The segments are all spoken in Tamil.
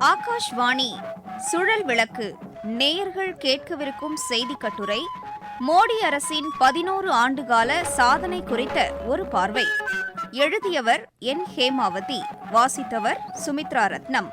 ஆகாஷ்வாணி சுழல் விளக்கு நேயர்கள் கேட்கவிருக்கும் செய்தி கட்டுரை மோடி அரசின் பதினோரு ஆண்டுகால சாதனை குறித்த ஒரு பார்வை. எழுதியவர் என். ஹேமாவதி வாசித்தவர் சுமித்ரா ரத்னம்.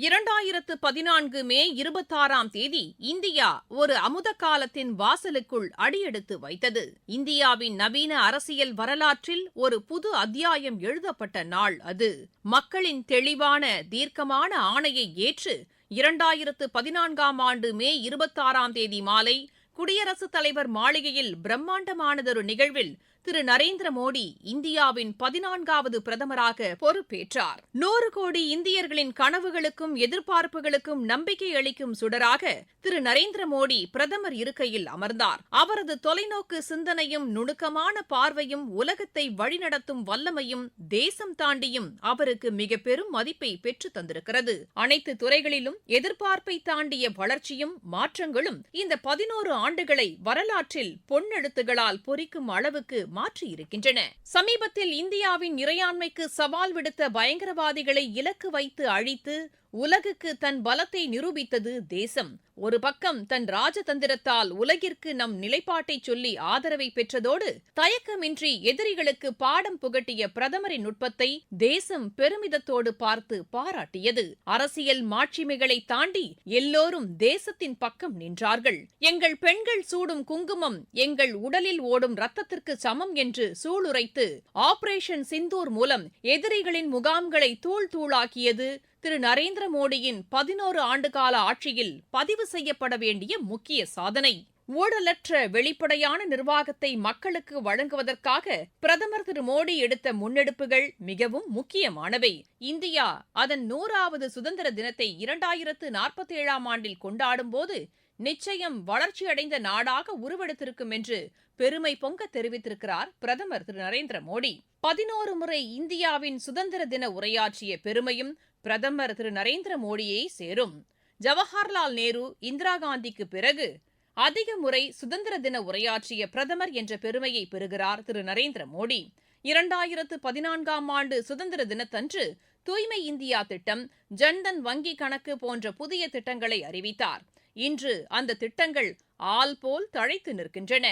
இரண்டாயிரத்து பதினான்கு மே இருபத்தாறாம் தேதி இந்தியா ஒரு அமுத காலத்தின் வாசலுக்குள் அடியெடுத்து வைத்தது. இந்தியாவின் நவீன அரசியல் வரலாற்றில் ஒரு புது அத்தியாயம் எழுதப்பட்ட நாள் அது. மக்களின் தெளிவான தீர்க்கமான ஆணையை ஏற்று இரண்டாயிரத்து பதினான்காம் ஆண்டு மே இருபத்தாறாம் தேதி மாலை குடியரசுத் தலைவர் மாளிகையில் பிரம்மாண்டமானதொரு நிகழ்வில் திரு நரேந்திர மோடி இந்தியாவின் பதினான்காவது பிரதமராக பொறுப்பேற்றார். நூறு கோடி இந்தியர்களின் கனவுகளுக்கும் எதிர்பார்ப்புகளுக்கும் நம்பிக்கை அளிக்கும் சுடராக திரு நரேந்திர மோடி பிரதமர் இருக்கையில் அமர்ந்தார். அவரது தொலைநோக்கு சிந்தனையும் நுணுக்கமான பார்வையும் உலகத்தை வழிநடத்தும் வல்லமையும் தேசம் தாண்டியும் அவருக்கு மிக பெரும் மதிப்பை பெற்று தந்திருக்கிறது. அனைத்து துறைகளிலும் எதிர்பார்ப்பை தாண்டிய வளர்ச்சியும் மாற்றங்களும் இந்த பதினோரு ஆண்டுகளை வரலாற்றில் பொன்னெழுத்துகளால் பொறிக்கும் அளவுக்கு மாற்றியிருக்கின்றன சமீபத்தில் இந்தியாவின் இறையாண்மைக்கு சவால் விடுத்த பயங்கரவாதிகளை இலக்கு வைத்து அழித்து உலகுக்கு தன் பலத்தை நிரூபித்தது தேசம். ஒரு பக்கம் தன் ராஜதந்திரத்தால் உலகிற்கு நம் நிலைப்பாட்டை சொல்லி ஆதரவை பெற்றதோடு தயக்கமின்றி எதிரிகளுக்கு பாடம் புகட்டிய பிரதமரின் நுட்பத்தை தேசம் பெருமிதத்தோடு பார்த்து பாராட்டியது. அரசியல் மாட்சிமைகளை தாண்டி எல்லோரும் தேசத்தின் பக்கம் நின்றார்கள். எங்கள் பெண்கள் சூடும் குங்குமம் எங்கள் உடலில் ஓடும் ரத்தத்திற்கு சமம் என்று சூளுரைத்து ஆபரேஷன் சிந்தூர் மூலம் எதிரிகளின் முகாம்களை தூள் தூளாக்கியது திரு நரேந்திர மோடியின் பதினோரு ஆண்டுகால ஆட்சியில் பதிவு செய்யப்பட வேண்டிய முக்கிய சாதனை. ஊழலற்ற வெளிப்படையான நிர்வாகத்தை மக்களுக்கு வழங்குவதற்காக பிரதமர் திரு மோடி எடுத்த முன்னெடுப்புகள் மிகவும் முக்கியமானவை. இந்தியா அதன் நூறாவது சுதந்திர தினத்தை இரண்டாயிரத்து நாற்பத்தி ஏழாம் ஆண்டில் கொண்டாடும் போது நிச்சயம் வளர்ச்சியடைந்த நாடாக உருவெடுத்திருக்கும் என்று பெருமை பொங்க தெரிவித்திருக்கிறார் பிரதமர் திரு நரேந்திர மோடி. பதினோரு முறை இந்தியாவின் சுதந்திர தின உரையாற்றிய பெருமையும் பிரதமர் திரு நரேந்திர மோடியை சேரும். ஜவஹர்லால் நேரு இந்திரா காந்திக்கு பிறகு அதிக முறை சுதந்திர தின உரையாற்றிய பிரதமர் என்ற பெருமையை பெறுகிறார் திரு நரேந்திர மோடி. இரண்டாயிரத்து பதினான்காம் ஆண்டு சுதந்திர தினத்தன்று தூய்மை இந்தியா திட்டம் ஜன்தன் வங்கி கணக்கு போன்ற புதிய திட்டங்களை அறிவித்தார். இன்று அந்த திட்டங்கள் ஆல் போல் தழைத்து நிற்கின்றன.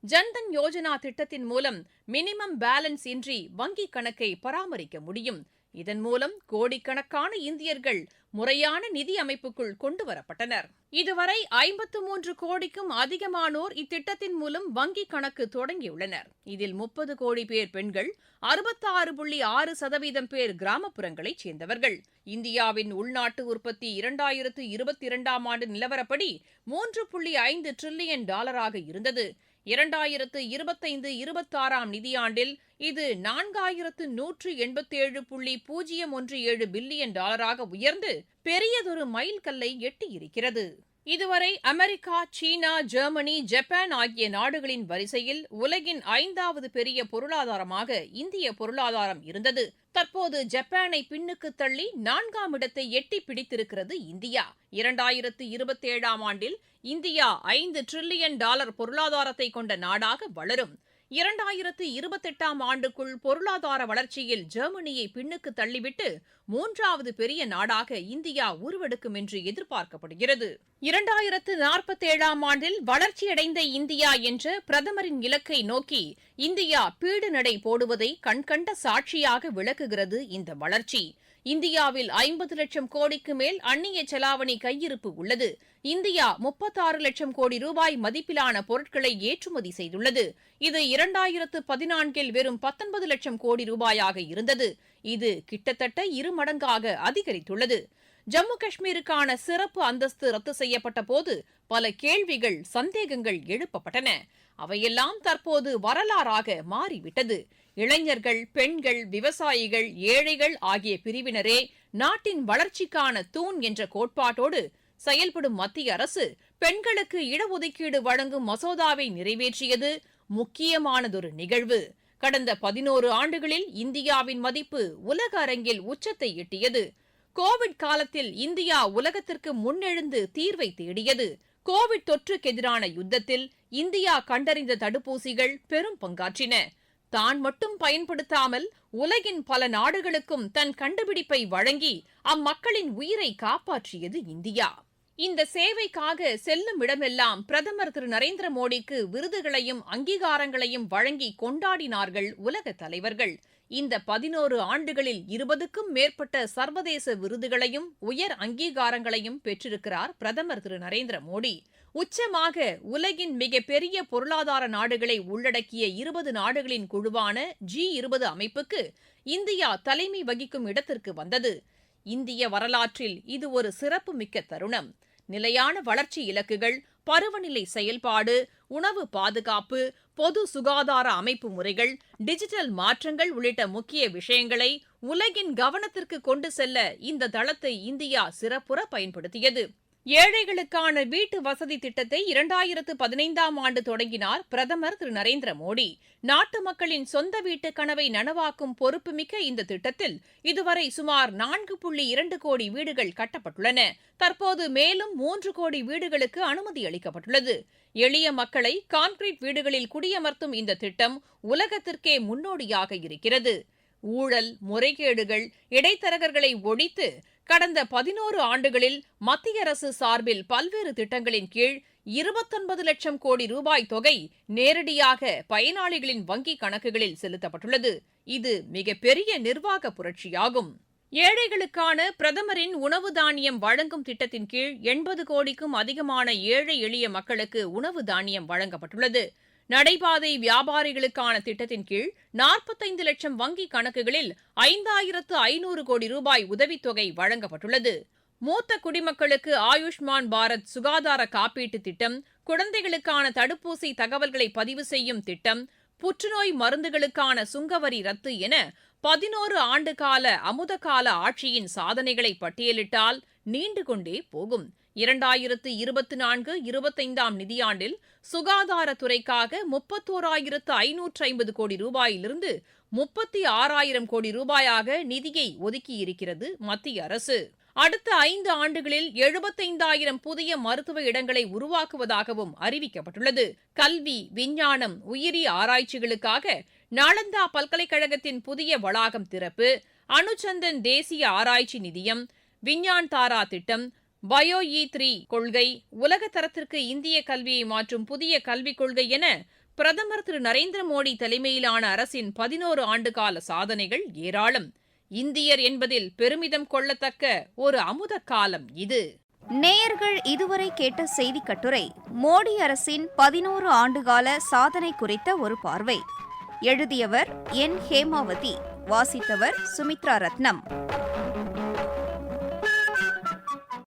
ஜன்தன் யோஜனா திட்டத்தின் மூலம் மினிமம் பேலன்ஸ் இன்றி வங்கி கணக்கை பராமரிக்க முடியும். இதன் மூலம் கோடிக்கணக்கான இந்தியர்கள் முறையான நிதி அமைப்புக்குள் கொண்டு வரப்பட்டனர் இதுவரை ஐம்பத்து மூன்று கோடிக்கும் அதிகமானோர் இத்திட்டத்தின் மூலம் வங்கிக் கணக்கு தொடங்கியுள்ளனர். இதில் முப்பது கோடி பேர் பெண்கள் அறுபத்தாறு புள்ளி ஆறு சதவீதம் பேர் கிராமப்புறங்களைச் சேர்ந்தவர்கள். இந்தியாவின் உள்நாட்டு உற்பத்தி இரண்டாயிரத்து இருபத்தி இரண்டாம் ஆண்டு நிலவரப்படி மூன்று புள்ளி ஐந்து டிரில்லியன் டாலராக இருந்தது. இரண்டாயிரத்து இருபத்தைந்து இருபத்தாறாம் நிதியாண்டில் இது நான்காயிரத்து நூற்று எண்பத்தேழு புள்ளி பூஜ்ஜியம் ஒன்று ஏழு பில்லியன் டாலராக உயர்ந்து பெரியதொரு மைல்கல்லை எட்டியிருக்கிறது. இதுவரை அமெரிக்கா சீனா ஜெர்மனி ஜப்பான் ஆகிய நாடுகளின் வரிசையில் உலகின் ஐந்தாவது பெரிய பொருளாதாரமாக இந்திய பொருளாதாரம் இருந்தது. தற்போது ஜப்பானை பின்னுக்கு தள்ளி நான்காம் இடத்தை எட்டி பிடித்திருக்கிறது இந்தியா. இரண்டாயிரத்து இருபத்தேழாம் ஆண்டில் இந்தியா ஐந்து டிரில்லியன் டாலர் பொருளாதாரத்தை கொண்ட நாடாக வளரும். இரண்டாயிரத்து இருபத்தெட்டாம் ஆண்டுக்குள் பொருளாதார வளர்ச்சியில் ஜெர்மனியை பின்னுக்கு தள்ளிவிட்டு மூன்றாவது பெரிய நாடாக இந்தியா உருவெடுக்கும் என்று எதிர்பார்க்கப்படுகிறது. இரண்டாயிரத்து நாற்பத்தேழாம் ஆண்டில் வளர்ச்சியடைந்த இந்தியா என்ற பிரதமரின் இலக்கை நோக்கி இந்தியா பீடு நடை போடுவதை கண்கண்ட சாட்சியாக விளக்குகிறது இந்த வளர்ச்சி. இந்தியாவில் ஐம்பது லட்சம் கோடிக்கு மேல் அந்நிய செலாவணி கையிருப்பு உள்ளது. இந்தியா முப்பத்தாறு லட்சம் கோடி ரூபாய் மதிப்பிலான பொருட்களை ஏற்றுமதி செய்துள்ளது. இது இரண்டாயிரத்து பதினான்கில் வெறும் பத்தொன்பது லட்சம் கோடி ரூபாயாக இருந்தது. இது கிட்டத்தட்ட இரு மடங்காக அதிகரித்துள்ளது. ஜம்மு காஷ்மீருக்கான சிறப்பு அந்தஸ்து ரத்து செய்யப்பட்ட போது பல கேள்விகள் சந்தேகங்கள் எழுப்பப்பட்டன. அவையெல்லாம் தற்போது வரலாறாக மாறிவிட்டது. இளைஞர்கள் பெண்கள் விவசாயிகள் ஏழைகள் ஆகிய பிரிவினரே நாட்டின் வளர்ச்சிக்கான தூண் என்ற கோட்பாட்டோடு செயல்படும் மத்திய அரசு பெண்களுக்கு இடஒதுக்கீடு வழங்கும் மசோதாவை நிறைவேற்றியது முக்கியமானதொரு நிகழ்வு. கடந்த பதினோரு ஆண்டுகளில் இந்தியாவின் மதிப்பு உலக அரங்கில் உச்சத்தை எட்டியது. கோவிட் காலத்தில் இந்தியா உலகத்திற்கு முன்னெழுந்து தீர்வை தேடியது. கோவிட் தொற்றுக்கு எதிரான யுத்தத்தில் இந்தியா கண்டறிந்த தடுப்பூசிகள் பெரும் பங்காற்றின. தான் மட்டும் பயன்படுத்தாமல் உலகின் பல நாடுகளுக்கும் தன் கண்டுபிடிப்பை வழங்கி அம்மக்களின் உயிரை காப்பாற்றியது இந்தியா. இந்த சேவைக்காக செல்லும் இடமெல்லாம் பிரதமர் திரு நரேந்திர மோடிக்கு விருதுகளையும் அங்கீகாரங்களையும் வழங்கி கொண்டாடினார்கள் உலக தலைவர்கள். இந்த பதினோரு ஆண்டுகளில் இருபதுக்கும் மேற்பட்ட சர்வதேச விருதுகளையும் உயர் அங்கீகாரங்களையும் பெற்றிருக்கிறார் பிரதமர் திரு. நரேந்திர மோடி. உச்சமாக உலகின் மிகப்பெரிய பொருளாதார நாடுகளை உள்ளடக்கிய இருபது நாடுகளின் குழுவான ஜி இருபது அமைப்புக்கு இந்தியா தலைமை வகிக்கும் இடத்திற்கு வந்தது. இந்திய வரலாற்றில் இது ஒரு சிறப்புமிக்க தருணம். நிலையான வளர்ச்சி இலக்குகள் பருவநிலை செயல்பாடு உணவு பாதுகாப்பு பொது சுகாதார அமைப்பு முறைகள் டிஜிட்டல் மாற்றங்கள் உள்ளிட்ட முக்கிய விஷயங்களை உலகின் கவனத்திற்கு கொண்டு செல்ல இந்த தளத்தை இந்தியா சிறப்புற பயன்படுத்தியது. ஏழைகளுக்கான வீட்டு வசதி திட்டத்தை இரண்டாயிரத்து பதினைந்தாம் ஆண்டு தொடங்கினார் பிரதமர் திரு நரேந்திர மோடி. நாட்டு மக்களின் சொந்த வீட்டு கனவை நனவாக்கும் பொறுப்புமிக்க இந்த திட்டத்தில் இதுவரை சுமார் நான்கு புள்ளி இரண்டு கோடி வீடுகள் கட்டப்பட்டுள்ளன. தற்போது மேலும் மூன்று கோடி வீடுகளுக்கு அனுமதி அளிக்கப்பட்டுள்ளது. எளிய மக்களை கான்கிரீட் வீடுகளில் குடியமர்த்தும் இந்த திட்டம் உலகத்திற்கே முன்னோடியாக இருக்கிறது. ஊழல் முறைகேடுகள் இடைத்தரகர்களை ஒழித்து கடந்த பதினோரு ஆண்டுகளில் மத்திய அரசு சார்பில் பல்வேறு திட்டங்களின் கீழ் இருபத்தொன்பது லட்சம் கோடி ரூபாய் தொகை நேரடியாக பயனாளிகளின் வங்கிக் கணக்குகளில் செலுத்தப்பட்டுள்ளது. இது மிகப்பெரிய நிர்வாக புரட்சியாகும். ஏழைகளுக்கான பிரதமரின் உணவு தானியம் வழங்கும் திட்டத்தின் கீழ் எண்பது கோடிக்கும் அதிகமான ஏழை எளிய மக்களுக்கு உணவு தானியம் வழங்கப்பட்டுள்ளது. நடைபாதை வியாபாரிகளுக்கான திட்டத்தின் கீழ் நாற்பத்தைந்து லட்சம் வங்கிக் கணக்குகளில் ஐந்தாயிரத்து ஐநூறு கோடி ரூபாய் உதவித்தொகை வழங்கப்பட்டுள்ளது. மூத்த குடிமக்களுக்கு ஆயுஷ்மான் பாரத் சுகாதார காப்பீட்டு திட்டம் குழந்தைகளுக்கான தடுப்பூசி தகவல்களை பதிவு செய்யும் திட்டம் புற்றுநோய் மருந்துகளுக்கான சுங்கவரி ரத்து என பதினோரு ஆண்டு கால அமுதகால ஆட்சியின் சாதனைகளை பட்டியலிட்டால் நீண்டு கொண்டே போகும். இரண்டாயிரத்து இருபத்தி நான்கு இருபத்தைந்தாம் நிதியாண்டில் சுகாதாரத்துறைக்காக முப்பத்தோராயிரத்து ஐநூற்று ஐம்பது கோடி ரூபாயிலிருந்து முப்பத்தி ஆறாயிரம் கோடி ரூபாயாக நிதியை ஒதுக்கியிருக்கிறது மத்திய அரசு. அடுத்த ஐந்து ஆண்டுகளில் எழுபத்தைந்தாயிரம் புதிய மருத்துவ இடங்களை உருவாக்குவதாகவும் அறிவிக்கப்பட்டுள்ளது. கல்வி விஞ்ஞானம் உயிரி ஆராய்ச்சிகளுக்காக நாளந்தா பல்கலைக்கழகத்தின் புதிய வளாகம் திறப்பு அணுச்சந்தன் தேசிய ஆராய்ச்சி நிதியம் விஞ்ஞான் தாரா திட்டம் பயோ இ த்ரீ கொள்கை உலக தரத்திற்கு இந்திய கல்வியை மாற்றும் புதிய கல்விக் கொள்கை என பிரதமர் திரு நரேந்திர மோடி தலைமையிலான அரசின் பதினோரு ஆண்டுகால சாதனைகள் ஏராளம். இந்தியர் என்பதில் பெருமிதம் கொள்ளத்தக்க ஒரு அமுத காலம் இது. நேயர்கள் இதுவரை கேட்ட செய்தி கட்டுரை மோடி அரசின் பதினோரு ஆண்டுகால சாதனை குறித்த ஒரு பார்வை. எழுதியவர் என் ஹேமாவதி வாசித்தவர் சுமித்ரா ரத்னம்.